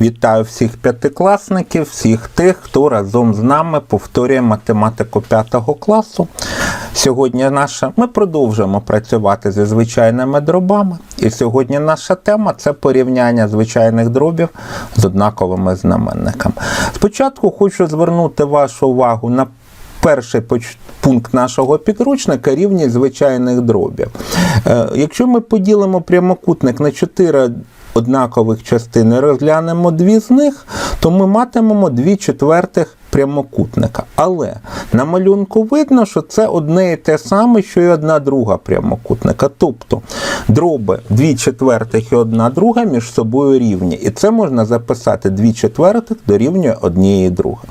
Вітаю всіх п'ятикласників, всіх тих, хто разом з нами повторює математику п'ятого класу. Сьогодні наша ми продовжуємо працювати зі звичайними дробами. І сьогодні наша тема це порівняння звичайних дробів з однаковими знаменниками. Спочатку хочу звернути вашу увагу на перший пункт нашого підручника рівність звичайних дробів. Е, Якщо ми поділимо прямокутник на 4 однакових частини, розглянемо дві з них, то ми матимемо 2 четвертих прямокутника. Але на малюнку видно, що це одне і те саме, що і одна друга прямокутника. Тобто дроби 2 четвертих і одна друга між собою рівні. І це можна записати 2 четвертих дорівнює однієї друга.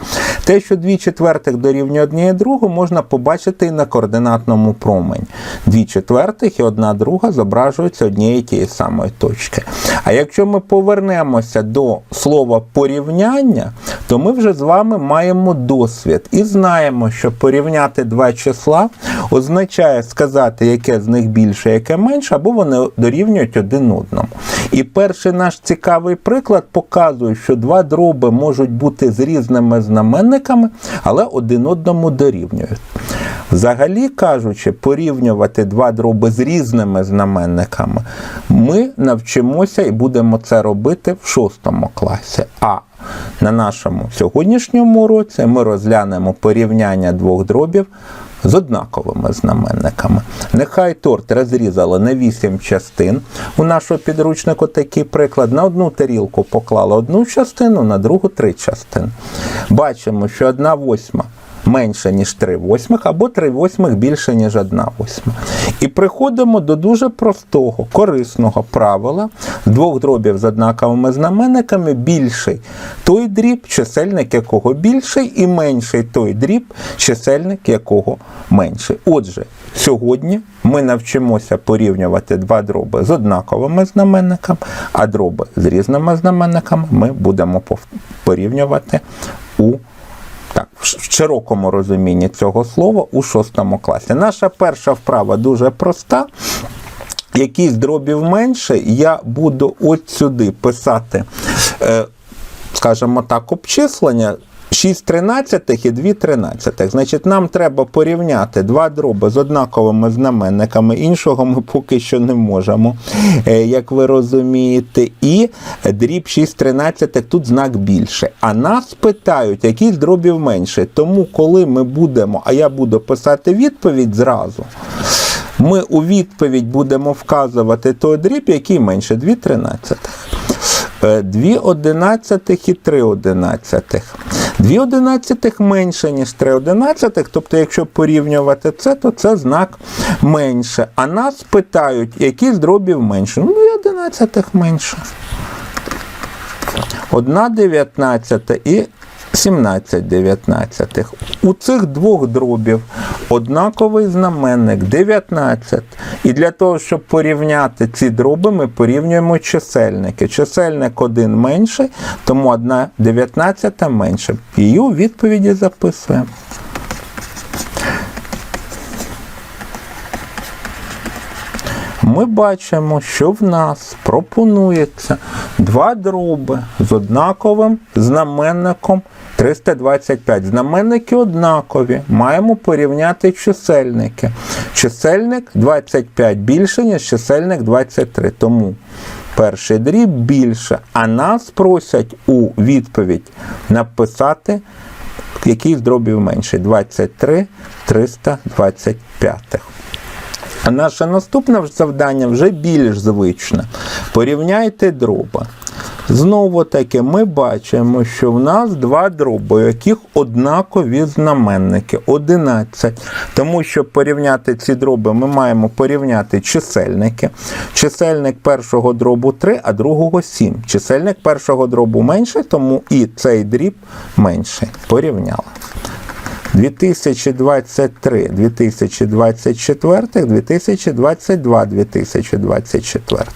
Те, що 2 четвертих дорівнює однієї другу, можна побачити і на координатному промені. 2 четвертих і одна друга зображуються однієї тієї самої точки. А якщо ми повернемося до слова порівняння, то ми вже з вами маємо досвід і знаємо, що порівняти два числа означає сказати, яке з них більше, яке менше, або вони дорівнюють один одному. І перший наш цікавий приклад показує, що два дроби можуть бути з різними знаменниками, але один одному дорівнюють. Взагалі кажучи, порівнювати два дроби з різними знаменниками, ми навчимося і будемо це робити в шостому класі. А на нашому сьогоднішньому уроці ми розглянемо порівняння двох дробів з однаковими знаменниками. Нехай торт розрізали на 8 частин. У нашого підручнику такий приклад. На одну тарілку поклали одну частину, на другу три частини. Бачимо, що одна восьма менше, ніж 3 восьмих, або 3 восьмих більше, ніж 1 восьма. І приходимо до дуже простого, корисного правила двох дробів з однаковими знаменниками більший той дріб, чисельник якого більший, і менший той дріб, чисельник якого менший. Отже, сьогодні ми навчимося порівнювати два дроби з однаковими знаменниками, а дроби з різними знаменниками ми будемо порівнювати у так, в широкому розумінні цього слова у шостому класі. Наша перша вправа дуже проста. Якісь дробів менше, я буду от сюди писати, е, скажімо так, обчислення. 6 тринадцятих і 2 тринадцятих. Значить, нам треба порівняти два дроби з однаковими знаменниками. Іншого ми поки що не можемо, е, як ви розумієте. І дріб 6 тринадцятих тут знак більше. А нас питають, які з дробів менше. Тому, коли ми будемо, а я буду писати відповідь зразу. Ми у відповідь будемо вказувати той дріб, який менше 2 тринадцятих. 2 одинадцятих і 3 одинадцятих. 2 одинадцятих менше, ніж 3 одинадцятих, тобто, якщо порівнювати це, то це знак менше. А нас питають, які з дробів менше. Ну, 2 одинадцятих менше. 1 дев'ятнадцята і 17 дев'ятнадцятих. У цих двох дробів однаковий знаменник 19. І для того, щоб порівняти ці дроби, ми порівнюємо чисельники. Чисельник один менший, тому 1 дев'ятнадцята менше. Її у відповіді записуємо. Ми бачимо, що в нас пропонується два дроби з однаковим знаменником 325. Знаменники однакові. Маємо порівняти чисельники. Чисельник 25 більше, ніж чисельник 23. Тому перший дріб більше. А нас просять у відповідь написати який з дробів менший 23 325. А наше наступне завдання вже більш звичне. Порівняйте дроби. Знову таки, ми бачимо, що в нас два дроби, у яких однакові знаменники 11. Тому щоб порівняти ці дроби, ми маємо порівняти чисельники. Чисельник першого дробу 3, а другого 7. Чисельник першого дробу менший, тому і цей дріб менший. Порівняли. 2023, 2024, 2022, 2024.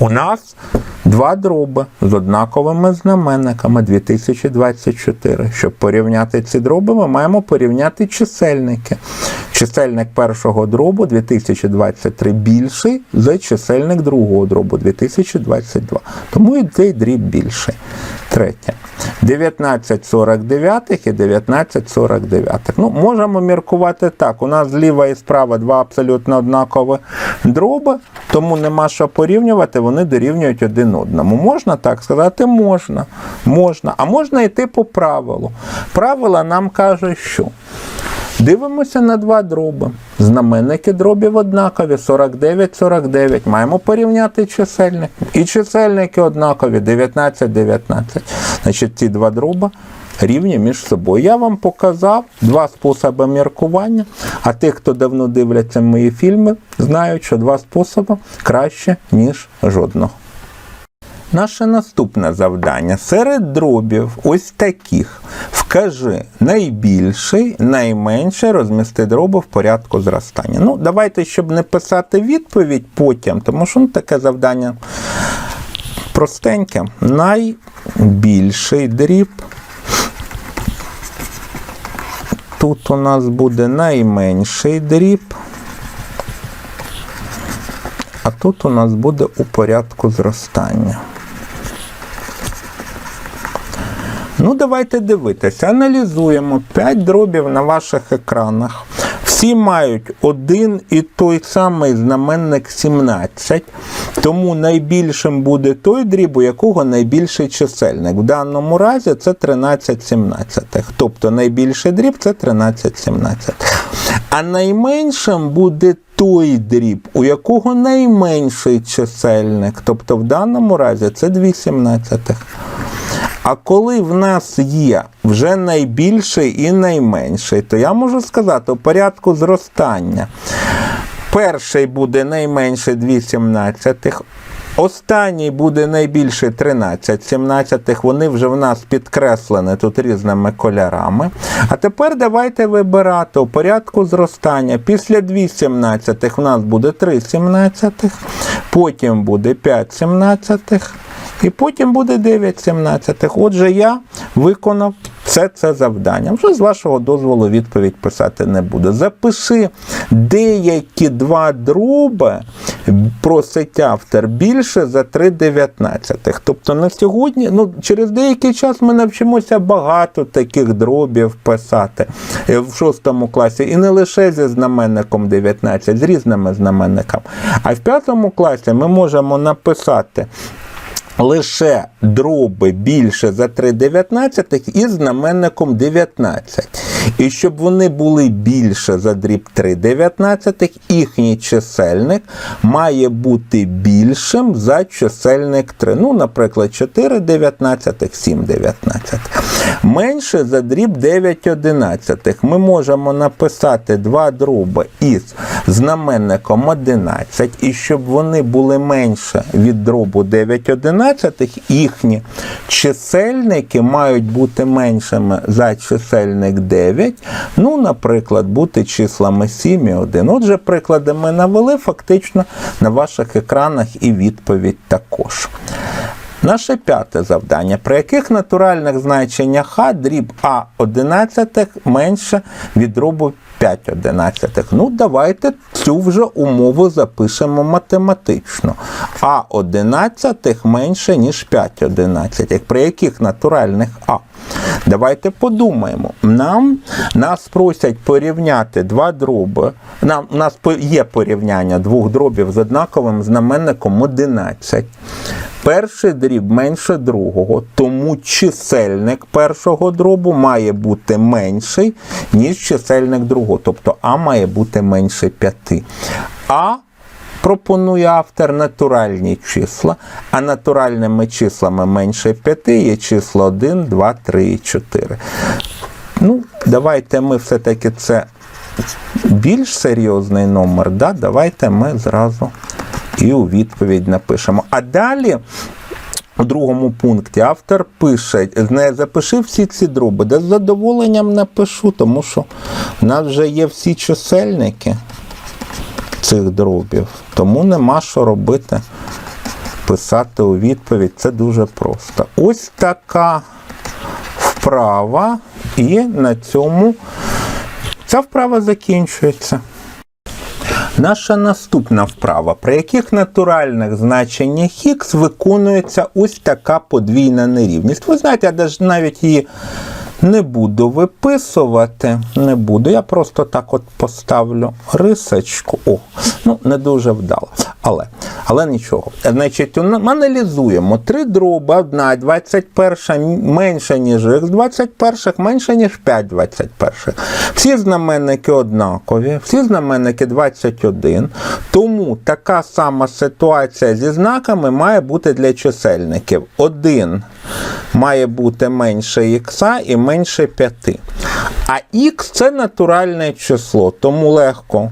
У нас два дроби з однаковими знаменниками 2024. Щоб порівняти ці дроби, ми маємо порівняти чисельники. Чисельник першого дробу 2023 більший за чисельник другого дробу 2022. Тому і цей дріб більший. Третє. 1949 і 1949. Ну, можемо міркувати так. У нас зліва і справа два абсолютно однакові дроби, тому нема що порівнювати, вони дорівнюють один одному. Можна так сказати? Можна. Можна. А можна йти по правилу. Правила нам кажуть, що. Дивимося на два дроби. Знаменники дробів однакові 49, 49. Маємо порівняти чисельники. І чисельники однакові 19, 19. Значить, ці два дроба рівні між собою. Я вам показав два способи міркування. А ті, хто давно дивляться мої фільми, знають, що два способи краще, ніж жодного. Наше наступне завдання серед дробів ось таких. Вкажи найбільший, найменший розмісти дроби в порядку зростання. Ну, давайте, щоб не писати відповідь потім, тому що ну, таке завдання простеньке. Найбільший дріб. Тут у нас буде найменший дріб. А тут у нас буде у порядку зростання. Ну, давайте дивитися. Аналізуємо 5 дробів на ваших екранах. Всі мають один і той самий знаменник 17. Тому найбільшим буде той дріб, у якого найбільший чисельник. В даному разі це 13 17. Тобто найбільший дріб це 13 17. А найменшим буде той дріб, у якого найменший чисельник. Тобто в даному разі це 2 17. А коли в нас є вже найбільший і найменший, то я можу сказати у порядку зростання. Перший буде найменший 2 17. Останній буде найбільше 13 17, вони вже в нас підкреслені тут різними кольорами. А тепер давайте вибирати у порядку зростання. Після 2 17 в нас буде 3 17, потім буде 5 17. І потім буде 9 17. Отже, я виконав все це завдання. Вже з вашого дозволу відповідь писати не буду. Запиши деякі два дроби, просить автор, більше за 3 19. Тобто на сьогодні, ну, через деякий час ми навчимося багато таких дробів писати е, в 6 класі. І не лише зі знаменником 19, з різними знаменниками. А в 5 класі ми можемо написати лише дроби більше за 3,19 із знаменником 19. І щоб вони були більше за дріб 3,19, їхній чисельник має бути більшим за чисельник 3. Ну, наприклад, 4,19, 7,19. Менше за дріб 9,11. Ми можемо написати два дроби із знаменником 11, і щоб вони були менше від дробу 9,11, їхні чисельники мають бути меншими за чисельник 9. Ну, наприклад, бути числами 7 і 1. Отже, приклади ми навели фактично на ваших екранах і відповідь також. Наше п'яте завдання, при яких натуральних значеннях Х дріб А 11 менше від дробу 5 одинадцятих. Ну, давайте цю вже умову запишемо математично. А 11 менше, ніж 5 одинадцятих. При яких натуральних А? Давайте подумаємо. Нам нас просять порівняти два дроби. Нам, у нас є порівняння двох дробів з однаковим знаменником 11. Перший дріб менше другого, тому чисельник першого дробу має бути менший, ніж чисельник другого. Тобто А має бути менше 5. А пропонує автор натуральні числа, а натуральними числами менше 5 є числа 1, 2, 3 і 4. Ну, давайте ми все-таки це більш серйозний номер. Да? Давайте ми зразу і у відповідь напишемо. А далі. У другому пункті автор пише, не запиши всі ці дроби. Да з задоволенням напишу, тому що в нас вже є всі чисельники цих дробів. Тому нема що робити, писати у відповідь. Це дуже просто. Ось така вправа, і на цьому ця вправа закінчується. Наша наступна вправа, при яких натуральних значеннях х виконується ось така подвійна нерівність. Ви знаєте, я навіть її не буду виписувати, не буду. Я просто так от поставлю рисочку. О, ну не дуже вдало. Але, але нічого. Значить, аналізуємо. Три дроби, одна 21 менше, ніж х, 21 менше, ніж 5 21. Всі знаменники однакові, всі знаменники 21. Тому така сама ситуація зі знаками має бути для чисельників. 1 має бути менше х і менше 5. А х це натуральне число, тому легко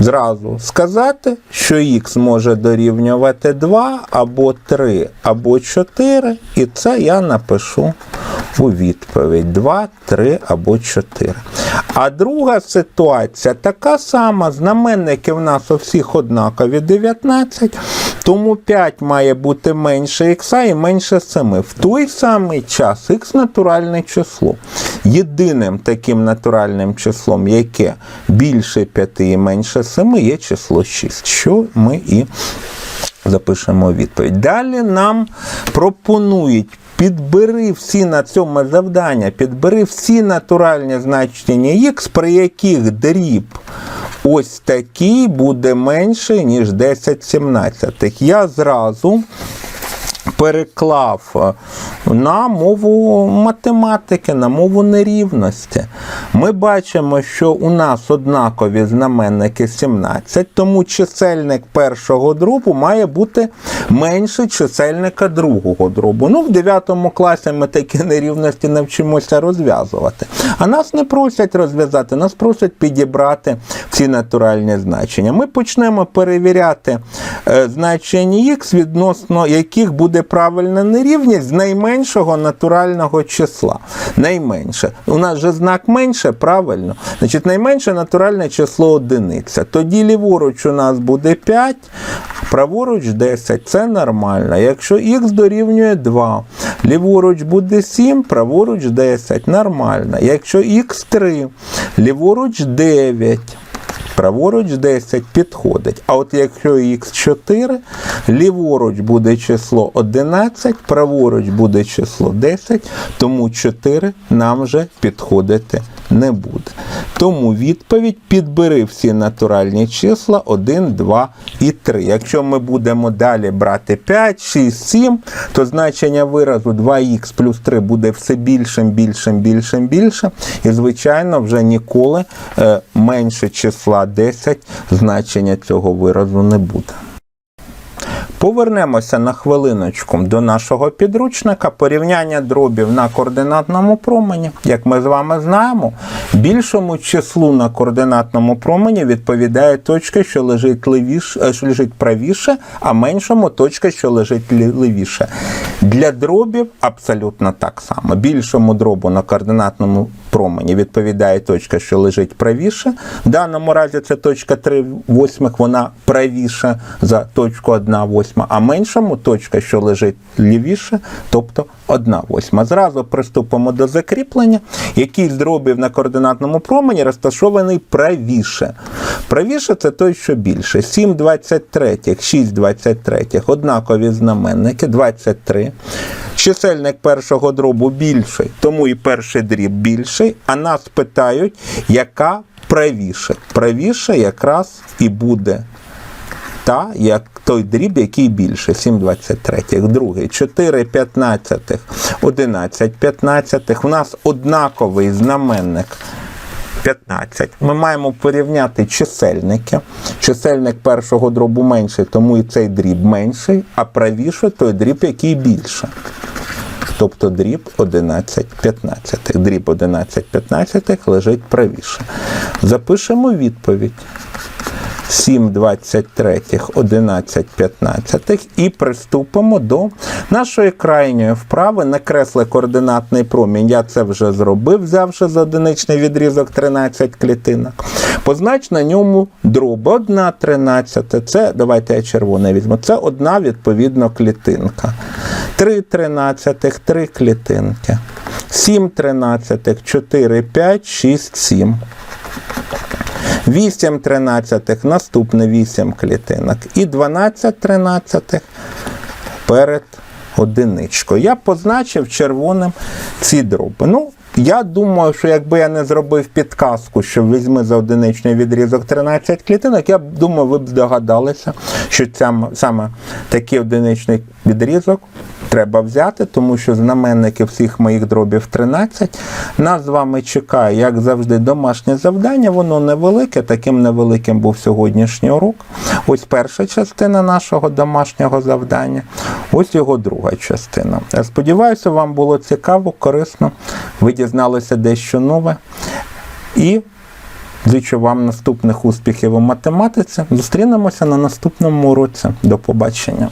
зразу сказати, що х може дорівнювати 2 або 3, або 4, і це я напишу у відповідь 2, 3 або 4. А друга ситуація така сама. Знаменники в нас у всіх однакові 19, тому 5 має бути менше х і менше 7. В той самий час х натуральне число. Єдиним таким натуральним числом, яке більше 5 і менше 7, є число 6, що ми і запишемо відповідь. Далі нам пропонують. Підбери всі на цьому завдання, підбери всі натуральні значення х, при яких дріб ось такий буде менше, ніж 10 17. Я зразу переклав е, на мову математики, на мову нерівності. Ми бачимо, що у нас однакові знаменники 17, тому чисельник першого дробу має бути менше чисельника другого дробу. Ну, в 9 класі ми такі нерівності навчимося розв'язувати. А нас не просять розв'язати, нас просять підібрати всі натуральні значення. Ми почнемо перевіряти е, значення х, відносно яких буде правильна нерівність з найменшого натурального числа. Найменше. У нас же знак менше, правильно? Значить, найменше натуральне число одиниця. Тоді ліворуч у нас буде 5, праворуч 10. Це нормально. Якщо х дорівнює 2, ліворуч буде 7, праворуч 10. Нормально. Якщо х 3, ліворуч 9. Праворуч 10 підходить. А от якщо х4, ліворуч буде число 11, праворуч буде число 10, тому 4 нам вже підходити не буде. Тому відповідь підбери всі натуральні числа 1, 2 і 3. Якщо ми будемо далі брати 5, 6, 7, то значення виразу 2х плюс 3 буде все більшим, більшим, більшим, більшим. І, звичайно, вже ніколи е, менше числа 10 значення цього виразу не буде. Повернемося на хвилиночку до нашого підручника. Порівняння дробів на координатному промені. Як ми з вами знаємо, більшому числу на координатному промені відповідає точка, що лежить левіше, що лежить правіше, а меншому точка, що лежить лі- лівіше. Для дробів абсолютно так само. Більшому дробу на координатному промені відповідає точка, що лежить правіше. В даному разі це точка 3 восьмих, вона правіша за точку 1 восьма, а меншому точка, що лежить лівіше, тобто 1 восьма. Зразу приступимо до закріплення. Який з дробів на координатному промені розташований правіше. Правіше це той, що більше. 7 23, 6 23, однакові знаменники, 23. Чисельник першого дробу більший, тому і перший дріб більший, а нас питають, яка правіше. Правіше якраз і буде та як той дріб, який більше, 7,23. Другий, 4 15, 11 15. У нас однаковий знаменник 15. Ми маємо порівняти чисельники. Чисельник першого дробу менший, тому і цей дріб менший, а правіше той дріб, який більше. Тобто дріб 11 15. Дріб 11 15 лежить правіше. Запишемо відповідь. 7 23, 11 15 і приступимо до нашої крайньої вправи. Накресли координатний промінь. Я це вже зробив, взявши за одиничний відрізок 13 клітинок. Познач на ньому дроби. Одна 13. Це, давайте я червоне візьму. Це одна відповідно клітинка. 3 13, 3 клітинки. 7 13, 4, 5, 6, 7. 8 тринадцятих, наступне 8 клітинок. І 12 тринадцятих перед одиничкою. Я позначив червоним ці дроби. Ну, я думаю, що якби я не зробив підказку, що візьми за одиничний відрізок 13 клітинок, я думаю, ви б здогадалися, що ця, саме такий одиничний відрізок треба взяти, тому що знаменники всіх моїх дробів 13. Нас з вами чекає, як завжди, домашнє завдання. Воно невелике, таким невеликим був сьогоднішній урок. Ось перша частина нашого домашнього завдання, ось його друга частина. Я сподіваюся, вам було цікаво, корисно. Ви дізналися дещо нове. І зичу вам наступних успіхів у математиці. Зустрінемося на наступному уроці. До побачення.